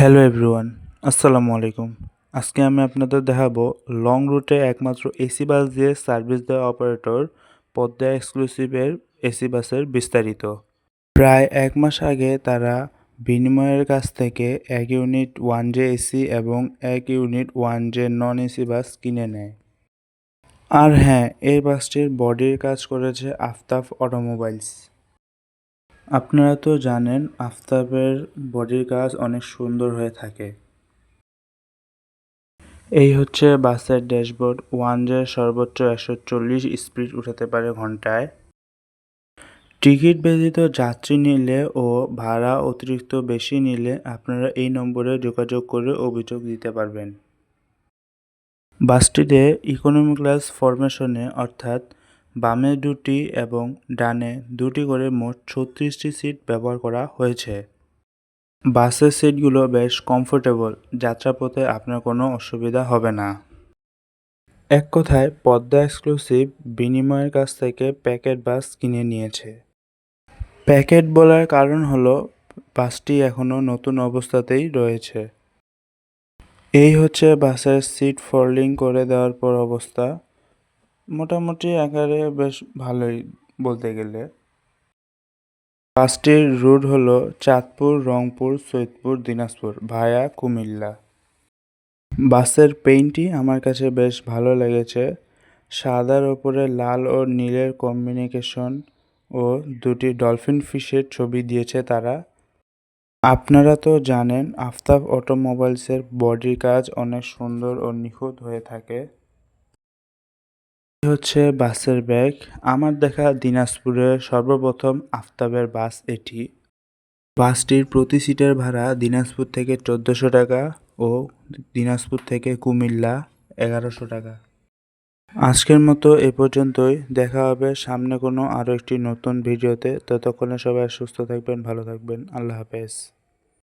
Hello everyone, আসসালামু আলাইকুম। আজকে আমি আপনাদের দেখাবো লং রুটে একমাত্র এসি বাস দিয়ে সার্ভিস দেওয়া অপারেটর পদ্মা এক্সক্লুসিভের এসি বাসের বিস্তারিত। প্রায় এক মাস আগে তারা বিনিময়ের কাছ থেকে এক ইউনিট ওয়ান জে এসি এবং এক unit one J non AC bus কিনে নেয়। আর হ্যাঁ এই বাসটির বডির কাজ করেছে আফতাব অটোমোবাইলস। আপনারা তো জানেন, আফতাবের বডির কাজ অনেক সুন্দর হয়ে থাকে। এই হচ্ছে বাসের ড্যাশবোর্ড। ওয়ান জে সর্বোচ্চ একশো চল্লিশ স্পিড উঠাতে পারে ঘন্টায়। টিকিট ব্যতীত যাত্রী নিলে ও ভাড়া অতিরিক্ত বেশি নিলে আপনারা এই নম্বরে যোগাযোগ করে অভিযোগ দিতে পারবেন। বাসটিতে ইকোনমি ক্লাস ফরমেশনে অর্থাৎ বামে দুটি এবং ডানে দুটি করে মোট ছত্রিশটি সিট ব্যবহার করা হয়েছে। বাসের সিটগুলো বেশ কমফোর্টেবল, যাত্রাপথে আপনার কোনো অসুবিধা হবে না। এক কথায়, পদ্মা এক্সক্লুসিভ বিনিময়ের কাছ থেকে প্যাকেট বাস কিনে নিয়েছে। প্যাকেট বলার কারণ হলো, বাসটি এখনও নতুন অবস্থাতেই রয়েছে। এই হচ্ছে বাসের সিট ফোল্ডিং করে দেওয়ার পর অবস্থা। মোটামুটি আকারে বেশ ভালোই বলতে গেলে। বাসটির রুট হলো চাঁদপুর, রংপুর, সৈয়দপুর, দিনাজপুর ভায়া কুমিল্লা। বাসের পেইন্টটি আমার কাছে বেশ ভালো লেগেছে। সাদার ওপরে লাল ও নীলের কম্বিনেশন ও দুটি ডলফিন ফিশের ছবি দিয়েছে তারা। আপনারা তো জানেন, আফতাব অটোমোবাইলসের বডির কাজ অনেক সুন্দর ও নিখুঁত হয়ে থাকে। হচ্ছে বাসের ব্যাগ। আমার দেখা দিনাজপুরের সর্বপ্রথম আফতাবের বাস এটি। বাসটির প্রতি সিটের ভাড়া দিনাজপুর থেকে চোদ্দোশো টাকা ও দিনাজপুর থেকে কুমিল্লা এগারোশো টাকা। আজকের মতো এ পর্যন্তই। দেখা হবে সামনে কোনো আরও একটি নতুন ভিডিওতে। ততক্ষণে সবাই সুস্থ থাকবেন, ভালো থাকবেন। আল্লাহ হাফেজ।